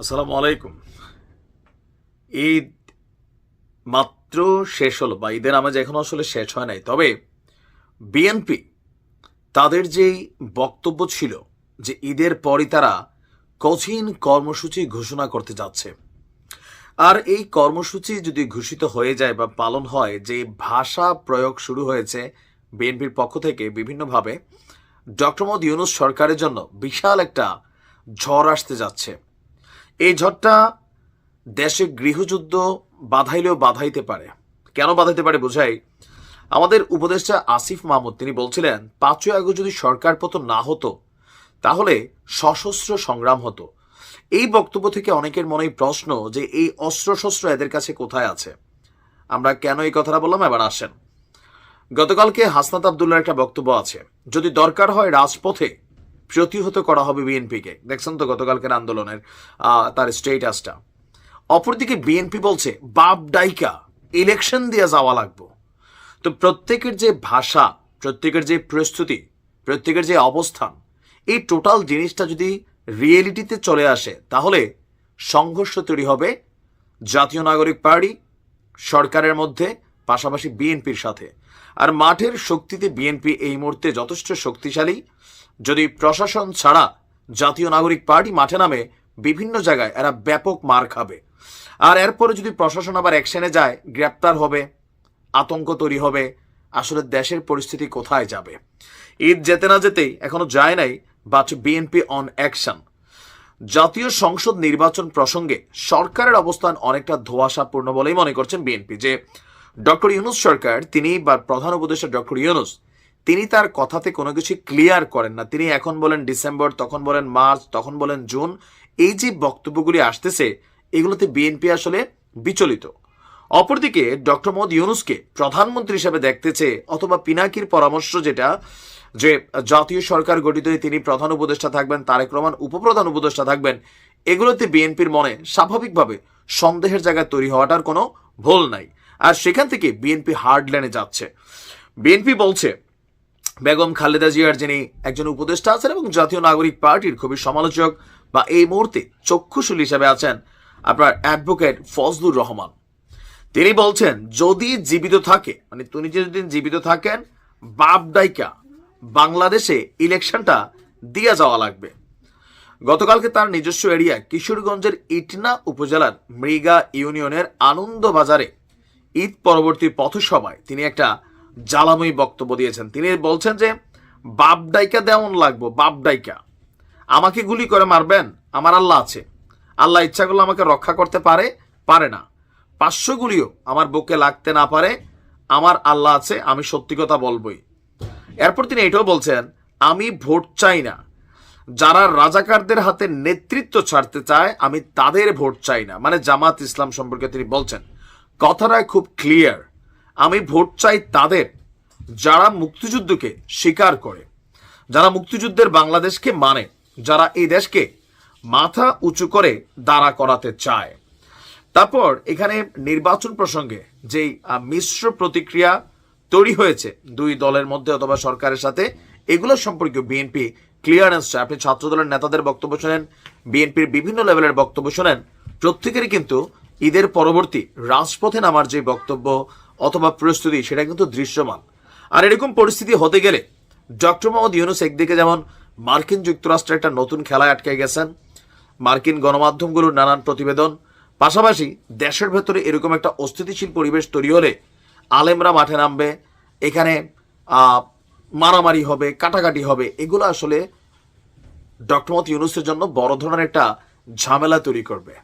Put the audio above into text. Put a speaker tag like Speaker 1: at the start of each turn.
Speaker 1: আসসালামু আলাইকুম। ঈদ মাত্র শেষ হলো বা ঈদের নামাজ এখনও আসলে শেষ হয় নাই। তবে বিএনপি তাদের যেই বক্তব্য ছিল যে ঈদের পরই তারা কঠিন কর্মসূচি ঘোষণা করতে যাচ্ছে। আর এই কর্মসূচি যদি ঘোষিত হয়ে যায় বা পালন হয়, যে ভাষা প্রয়োগ শুরু হয়েছে বিএনপির পক্ষ থেকে বিভিন্নভাবে, ডক্টর মোহাম্মদ ইউনুস সরকারের জন্য বিশাল একটা ঝড় আসতে যাচ্ছে। এই ঝড়টা দেশে গৃহযুদ্ধ বাধাইলেও বাধাইতে পারে। কেন বাধাইতে পারে বোঝাই? আমাদের উপদেষ্টা আসিফ মাহমুদ তিনি বলছিলেন, পাঁচই আগস্ট যদি সরকার পতন না হতো, তাহলে সশস্ত্র সংগ্রাম হতো। এই বক্তব্য থেকে অনেকের মনেই প্রশ্ন যে এই অস্ত্রশস্ত্র এদের কাছে কোথায় আছে? আমরা কেন এই কথাটা বললাম? এবার আসেন। গতকালকে হাসনাত আবদুল্লার একটা বক্তব্য আছে। যদি দরকার হয় রাজপথে প্রতিহত করা হবে বিএনপিকে। দেখছেন তো গতকালকের আন্দোলনের তার স্টেটাসটা অপরদিকে বিএনপি বলছে, বাপ ডাইকা ইলেকশন দিয়ে যাওয়া লাগবো। তো প্রত্যেকের যে ভাষা, প্রত্যেকের যে প্রস্তুতি, প্রত্যেকের যে অবস্থান, এই টোটাল জিনিসটা যদি রিয়েলিটিতে চলে আসে, তাহলে সংঘর্ষ তৈরি হবে জাতীয় নাগরিক পার্টি, সরকারের মধ্যে, পাশাপাশি বিএনপির সাথে। আর মাঠের শক্তিতে বিএনপি এই মুহূর্তে যথেষ্ট শক্তিশালী। যদি প্রশাসন ছাড়া জাতীয় নাগরিক পার্টি মাঠে নামে, বিভিন্ন জায়গায় এরা ব্যাপক মার খাবে। আর এরপরে যদি প্রশাসন আবার অ্যাকশনে যায়, গ্রেপ্তার হবে, আতঙ্ক তৈরি হবে, আসলে দেশের পরিস্থিতি কোথায় যাবে? ঈদ যেতে না যেতেই এখনও যায় নাই বাট বিএনপি অন অ্যাকশন জাতীয় সংসদ নির্বাচন প্রসঙ্গে সরকারের অবস্থান অনেকটা ধোঁয়াশাপূর্ণ বলেই মনে করছেন বিএনপি যে, ডক্টর ইউনুস সরকার, তিনি বা প্রধান উপদেষ্টা ডক্টর ইউনুস তিনি তার কথাতে কোনো কিছু ক্লিয়ার করেন না। তিনি এখন বলেন ডিসেম্বর তখন বলেন মার্চ তখন বলেন জুন এই যে বক্তব্যগুলি আসতেছে, এগুলোতে বিএনপি আসলে বিচলিত। অপরদিকে ডক্টর মোহাম্মদ ইউনুসকে প্রধানমন্ত্রী হিসেবে দেখতেছে অথবা পিনাকির পরামর্শ যেটা, যে জাতীয় সরকার গঠিত হয়ে তিনি প্রধান উপদেষ্টা থাকবেন, তারেক রহমান উপপ্রধান উপদেষ্টা থাকবেন, এগুলোতে বিএনপির মনে স্বাভাবিকভাবে সন্দেহের জায়গায় তৈরি হওয়াটার কোনো ভুল নাই। আর সেখান থেকে বিএনপি হার্ড লাইনে যাচ্ছে। বিএনপি বলছে বেগম খালেদা জিয়ার যিনি একজন উপদেষ্টা আছেন এবং জাতীয় নাগরিক পার্টির খুবই সমালোচক বা এই মুহূর্তে চক্ষুশূল হিসেবে আছেন আপনার অ্যাডভোকেট ফজলুর রহমান। তিনি বলছেন, যদি জীবিত থাকে মানে তিনি যদি জীবিত থাকেন, বাপ ডাইকা বাংলাদেশে ইলেকশনটা দিয়ে যাওয়া লাগবে। গতকালকে তার নিজস্ব এরিয়া কিশোরগঞ্জের ইটনা উপজেলার মৃগা ইউনিয়নের আনন্দবাজারে ঈদ পরবর্তী পথসভায় তিনি একটা জ্বালাময়ী বক্তব্য দিয়েছেন। তিনি বলছেন যে, বাপ ডাইকা দেওয়ান লাগবো, বাপ ডাইকা। আমাকে গুলি করে মারবেন? আমার আল্লাহ আছে। আল্লাহ ইচ্ছা করলে আমাকে রক্ষা করতে পারে? পারে না। পাঁচশো গুলিও আমার বুকে লাগতে না পারে। আমার আল্লাহ আছে, আমি সত্যি কথা বলবই। এরপর তিনি এটাও বলছেন, আমি ভোট চাই না। যারা রাজাকারদের হাতে নেতৃত্ব ছাড়তে চায়, আমি তাদের ভোট চাই না। মানে জামাত ইসলাম সম্পর্কে তিনি বলছেন। কথাটা খুব ক্লিয়ার আমি ভোট চাই তাদের, যারা মুক্তিযুদ্ধকে স্বীকার করে, যারা মুক্তিযুদ্ধের বাংলাদেশকে মানে যারা এই দেশকে মাথা উঁচু করে দাঁড়া করাতে চায়। তারপর এখানে নির্বাচন প্রসঙ্গে যেই মিশ্র প্রতিক্রিয়া তৈরি হয়েছে দুই দলের মধ্যে অথবা সরকারের সাথে, এগুলো সম্পর্কে বিএনপি ক্লিয়ারেন্স চায় আপনি ছাত্র দলের নেতাদের বক্তব্য শোনেন বিএনপির বিভিন্ন লেভেলের বক্তব্য শোনেন, প্রত্যেকেরই কিন্তু ঈদের পরবর্তী রাজপথে নামার যে বক্তব্য অথবা প্রস্তুতি, সেটা কিন্তু দৃশ্যমান। আর এরকম পরিস্থিতি হতে গেলে ডক্টর মোহাম্মদ ইউনুস একদিকে যেমন মার্কিন যুক্তরাষ্ট্রে একটা নতুন খেলায় আটকে গেছেন, মার্কিন গণমাধ্যমগুলোর নানান প্রতিবেদন, পাশাপাশি দেশের ভেতরে এরকম একটা অস্থিতিশীল পরিবেশ তৈরি হলে আলেমরা মাঠে নামবে, এখানে মারামারি হবে, কাটাকাটি হবে, এগুলো আসলে ডক্টর মত ইউনুসের জন্য বড় ধরনের একটা ঝামেলা তৈরি করবে।